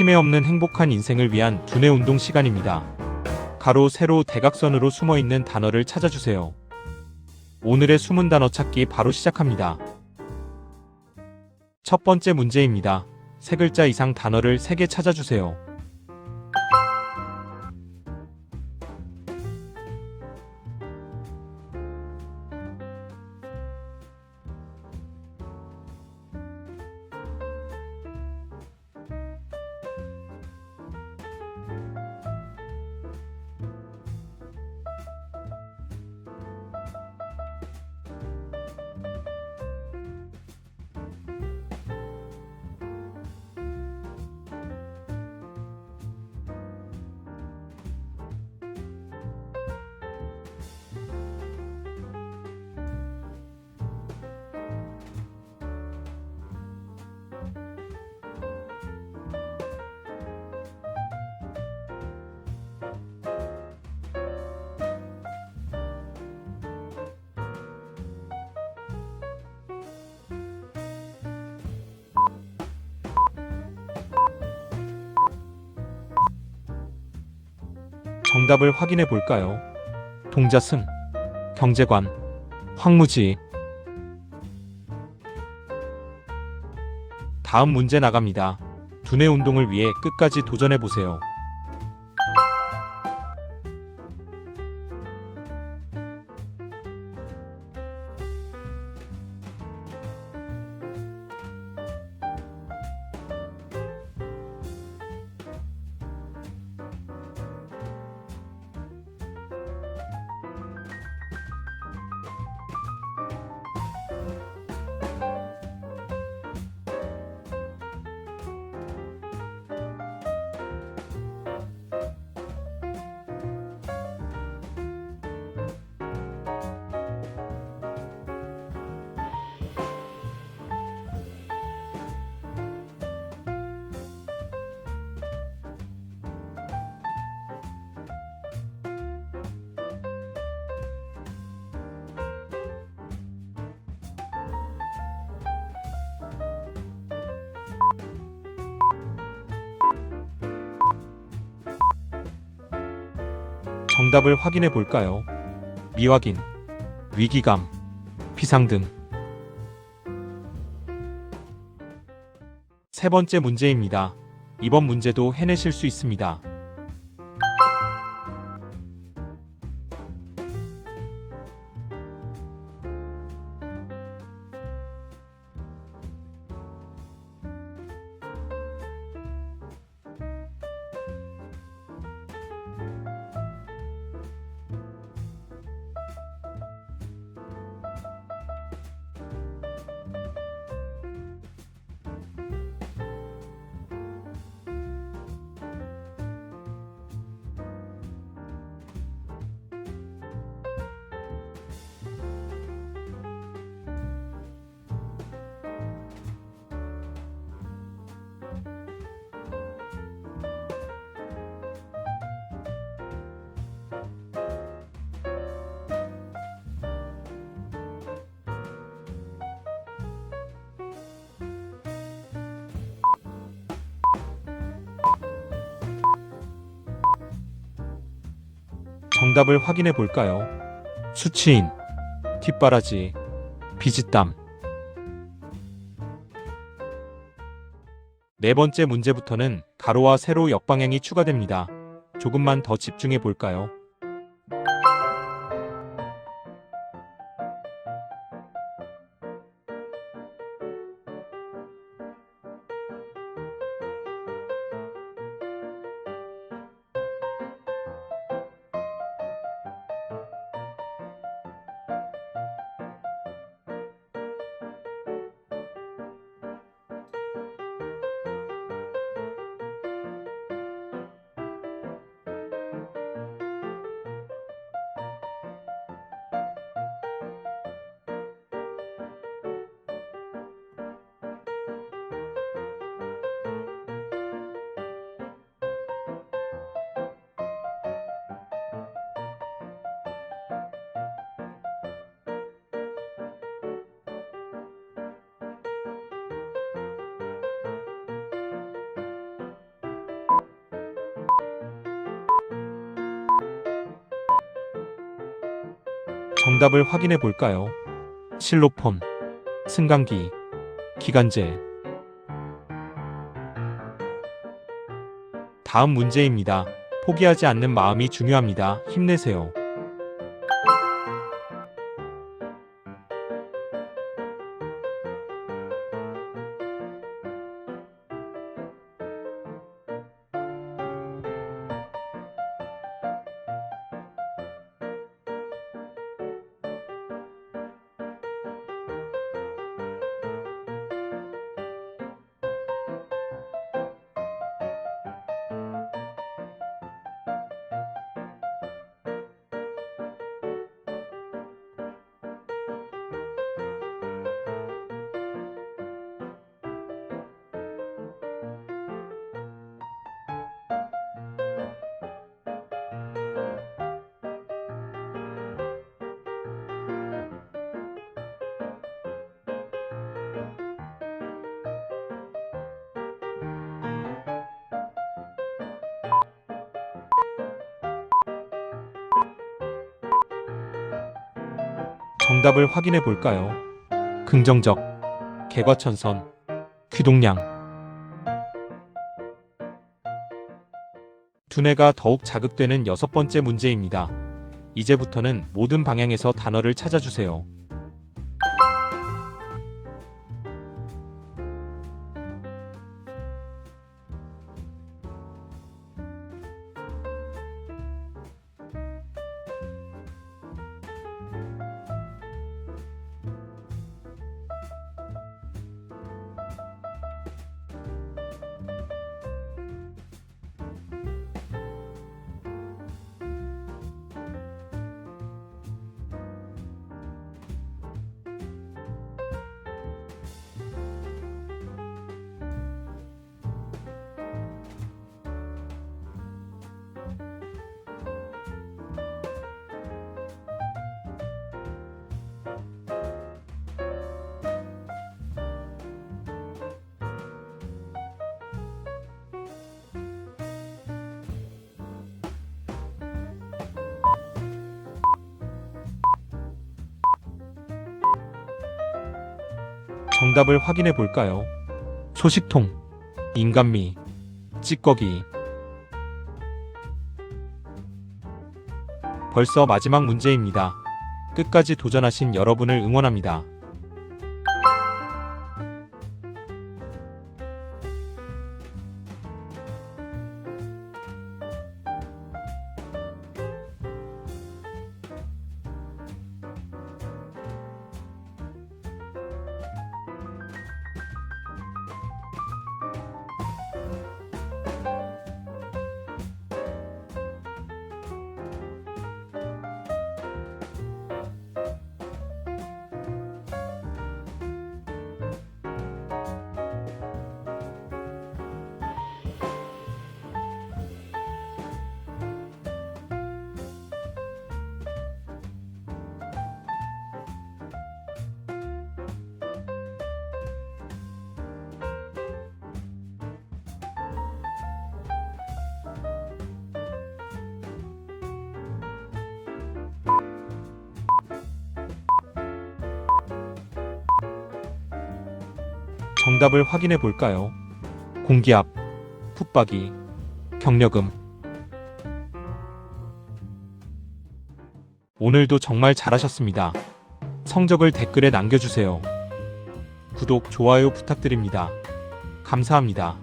치매 없는 행복한 인생을 위한 두뇌 운동 시간입니다. 가로, 세로, 대각선으로 숨어 있는 단어를 찾아주세요. 오늘의 숨은 단어 찾기 바로 시작합니다. 첫 번째 문제입니다. 세 글자 이상 단어를 3개 찾아주세요. 정답을 확인해 볼까요? 동자승, 경제관, 황무지. 다음 문제 나갑니다. 두뇌 운동을 위해 끝까지 도전해 보세요. 정답을 확인해 볼까요? 미확인, 위기감, 비상등. 세 번째 문제입니다. 이번 문제도 해내실 수 있습니다. 정답을 확인해 볼까요? 수치인, 뒷바라지, 비지땀. 네 번째 문제부터는 가로와 세로 역방향이 추가됩니다. 조금만 더 집중해 볼까요? 정답을 확인해 볼까요? 실로폰, 승강기, 기관제. 다음 문제입니다. 포기하지 않는 마음이 중요합니다. 힘내세요. 정답을 확인해 볼까요? 긍정적, 개과천선, 귀동량. 두뇌가 더욱 자극되는 여섯 번째 문제입니다. 이제부터는 모든 방향에서 단어를 찾아주세요. 정답을 확인해 볼까요? 소식통, 인간미, 찌꺼기. 벌써 마지막 문제입니다. 끝까지 도전하신 여러분을 응원합니다. 정답을 확인해 볼까요? 공기압, 풋박이, 경력음. 오늘도 정말 잘하셨습니다. 성적을 댓글에 남겨주세요. 구독, 좋아요 부탁드립니다. 감사합니다.